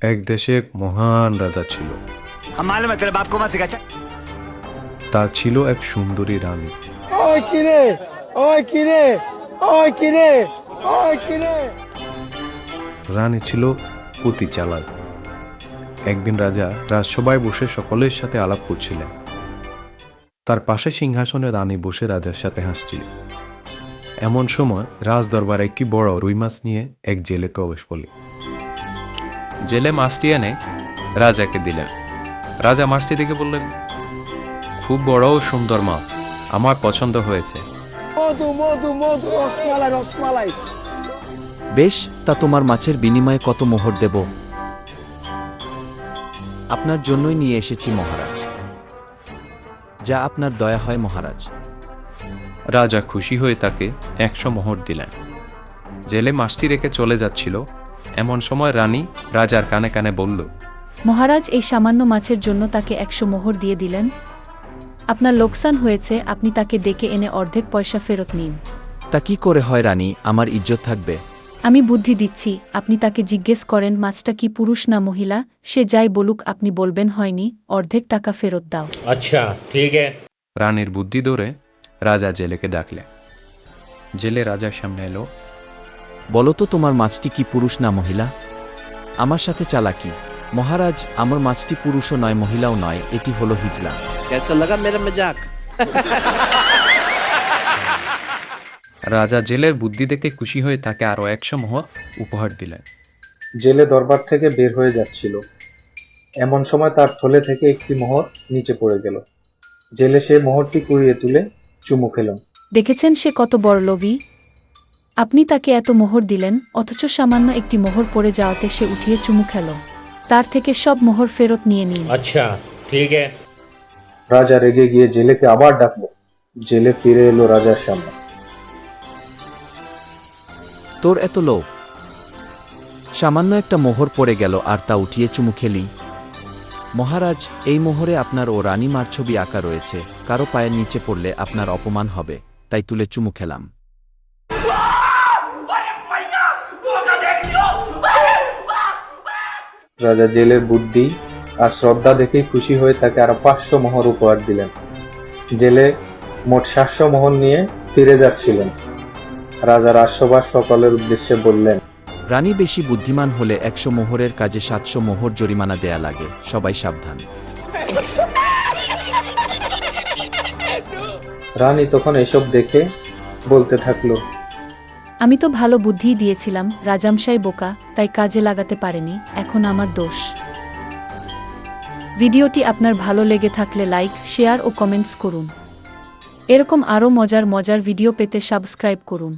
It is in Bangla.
এক দেশে এক মহান রাজা ছিল। তা ছিল এক সুন্দরী রানী। ওই কিরে ওই কিরে ওই কিরে ওই কিরে রানী ছিল অতি চালাক। একদিন রাজা রাজসভায় বসে সকলের সাথে আলাপ করছিলেন। তার পাশে সিংহাসনে রানী বসে রাজার সাথে হাসছিল। এমন সময় রাজদরবার একটি বড় রুই মাছ নিয়ে এক জেলে প্রবেশ করলেন। জেলে মাছটি এনে রাজাকে দিলেন। রাজা মাছটি দেখে বললেন খুব বড় ও সুন্দর মাছ আমার পছন্দ হয়েছে। মধু মধু মধু রসমালাই রসমালাই। বেশ তা তোমার মাছের বিনিময়ে কত মোহর দেব? আপনার জন্যই নিয়ে এসেছি মহারাজ। যা আপনার দয়া হয় মহারাজ। রাজা খুশি হয়ে তাকে একশো মোহর দিলেন। জেলে মাছটি রেখে চলে যাচ্ছিল এমন সময় রানী রাজার কানে কানে বলল মহারাজ এই সামান্য মাছের জন্য তাকে একশো মোহর দিয়ে দিলেন। আপনার লোকসান হয়েছে আপনি তাকে ডেকে এনে অর্ধেক পয়সা ফেরত নিন। তা কি করে হয় রানী? আমার ইজ্জত থাকবে। আমি বুদ্ধি দিচ্ছি আপনি তাকে জিজ্ঞেস করেন মাছটা কি পুরুষ না মহিলা? সে যাই বলুক আপনি বলবেন হয়নি অর্ধেক টাকা ফেরত দাও। আচ্ছা ঠিক রানীর বুদ্ধি ধরে রাজা জেলেকে ডাকলে জেলে রাজার সামনে এলো বলতো তোমার মাছটি কি পুরুষ না মহিলা? আমার সাথে চালাকি মহারাজ আমার মাছটি পুরুষও নয় মহিলাও নয় এটি হলো হিজলা। রাজা জেলের বুদ্ধি দেখে খুশি হয়ে তাকে আরও একশো মহ উপহার দিলেন। জেলে দরবার থেকে বের হয়ে যাচ্ছিল। এমন সময় তার থলে থেকে একটি মোহর নিচে পড়ে গেল। জেলে সে মোহরটি কুড়িয়ে তুলে চুমু খেল। দেখেছেন সে কত বড় লোভী? আপনি তাকে এত মোহর দিলেন অথচ সামান্য একটি মোহর পড়ে যাওয়াতে সে উঠিয়ে চুমু খেল। তার থেকে সব মোহর ফেরত নিয়ে নিন। আচ্ছা ঠিক আছে। রাজা রেগে গিয়ে জেলেকে আবার ডাকলো। জেলে ফিরে এলো রাজার সামনে। তোর এত লোভ। সামান্য একটা মোহর পড়ে গেল আর তা উঠিয়ে চুমু খেলি। মহারাজ এই মোহরে আপনার ও রানী মার ছবি আঁকা রয়েছে। কারও পায়ের নিচে পড়লে আপনার অপমান হবে তাই তুলে চুমু খেলাম। রাজা জেলের বুদ্ধি আর শ্রদ্ধা দেখেই খুশি হয়ে তাকে আরও পাঁচশো মোহর উপহার দিলেন। জেলে মোট সাতশো মোহর নিয়ে ফিরে যাচ্ছিলেন। রাজা রাজসভার সকলের উদ্দেশ্যে বললেন রানী বেশি বুদ্ধিমান হলে একশো মোহরের কাজে সাতশো মোহর জরিমানা দেয়া লাগে। সবাই সাবধান। রানী তখন এসব দেখে বলতে থাকল আমি তো ভালো বুদ্ধিই দিয়েছিলাম, রাজামশাই বোকা, তাই কাজে লাগাতে পারেনি, এখন আমার দোষ। ভিডিওটি আপনার ভালো লেগে থাকলে লাইক, শেয়ার ও কমেন্টস করুন। এরকম আরও মজার মজার ভিডিও পেতে সাবস্ক্রাইব করুন।